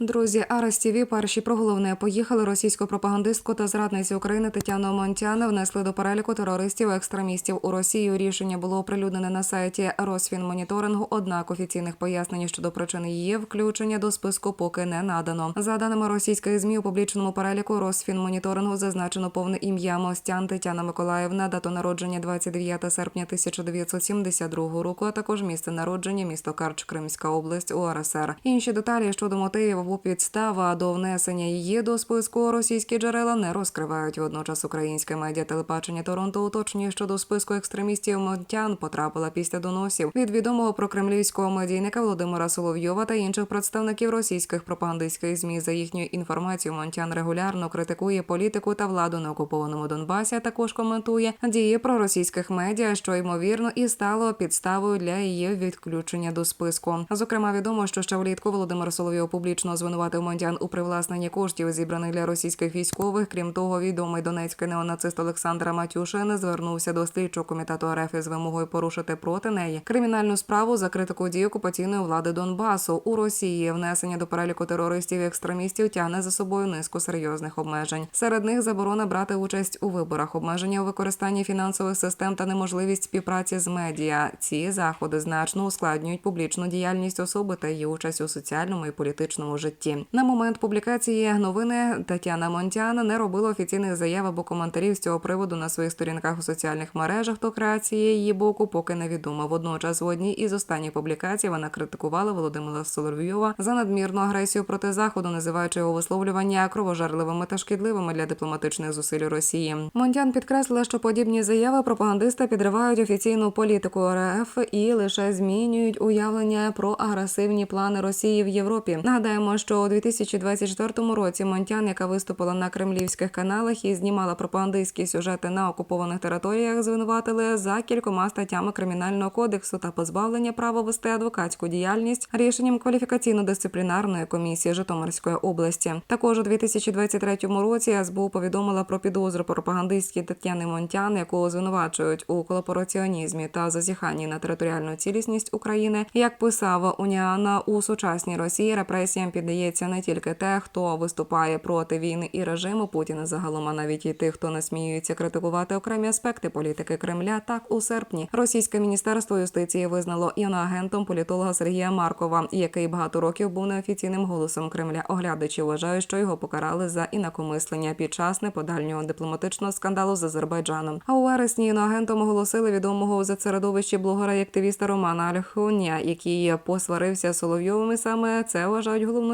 Друзі, Арас ТІВІ перші про головне поїхали російську пропагандистку та зрадницю України Тетяну Монтяна внесли до переліку терористів-екстремістів у Росію. Рішення було оприлюднене на сайті Росфінмоніторингу. Однак офіційних пояснень щодо причини її включення до списку поки не надано. За даними російських змі у публічному переліку Росфінмоніторингу зазначено повне ім'я Мостян Тетяна Миколаївна, дату народження 29 серпня 1972 року, а також місце народження місто Карч, Кримська область УРСР. Інші деталі щодо мотивів або підстава до внесення її до списку російські джерела не розкривають. Водночас українське медіа телебачення Торонто уточнює, що до списку екстремістів Монтян потрапила після доносів від відомого прокремлівського медійника Володимира Соловйова та інших представників російських пропагандистських змі. За їхньою інформацією, Монтян регулярно критикує політику та владу на окупованому Донбасі. а Також коментує дії проросійських медіа, що ймовірно і стало підставою для її відключення до списку. Зокрема, відомо, що ще влітку Володимир Соловйов публічно звинуватив Монтян у привласненні коштів, зібраних для російських військових. Крім того, відомий донецький неонацист Олександр Матюшин звернувся до слідчого комітету РФ із вимогою порушити проти неї кримінальну справу за критику дій окупаційної влади Донбасу у Росії. Внесення до переліку терористів і екстремістів тягне за собою низку серйозних обмежень. Серед них заборона брати участь у виборах, обмеження у використанні фінансових систем та неможливість співпраці з медіа. Ці заходи значно ускладнюють публічну діяльність особи та її участь у соціальному і політичному житті. На момент публікації новини Тетяна Монтяна не робила офіційних заяв або коментарів з цього приводу на своїх сторінках у соціальних мережах. То креація її боку поки невідома. Водночас в одній із останніх публікацій вона критикувала Володимира Соловйова за надмірну агресію проти заходу, називаючи його висловлювання кровожерливими та шкідливими для дипломатичних зусиль Росії. Монтян підкреслила, що подібні заяви пропагандиста підривають офіційну політику РФ і лише змінюють уявлення про агресивні плани Росії в Європі. Нагадаємо, що у 2024 році Монтян, яка виступила на кремлівських каналах і знімала пропагандистські сюжети на окупованих територіях, звинуватили за кількома статтями кримінального кодексу та позбавлення права вести адвокатську діяльність рішенням кваліфікаційно-дисциплінарної комісії Житомирської області. Також у 2023 році СБУ повідомила про підозру пропагандистській Тетяни Монтян, яку звинувачують у колабораціонізмі та зазіханні на територіальну цілісність України. Як писав Уніана у сучасній Росії, репресіям піддається не тільки те, хто виступає проти війни і режиму Путіна загалом, а навіть і тих, хто насміюється критикувати окремі аспекти політики Кремля. Так у серпні російське міністерство юстиції визнало іноагентом політолога Сергія Маркова, який багато років був неофіційним голосом Кремля. Оглядачі вважають, що його покарали за інакомислення під час неподальнього дипломатичного скандалу з Азербайджаном. А у вересні іноагентом оголосили відомого у середовищі блогера і активіста Романа Альхуня, який посварився з Соловйовим. Саме це вважають головною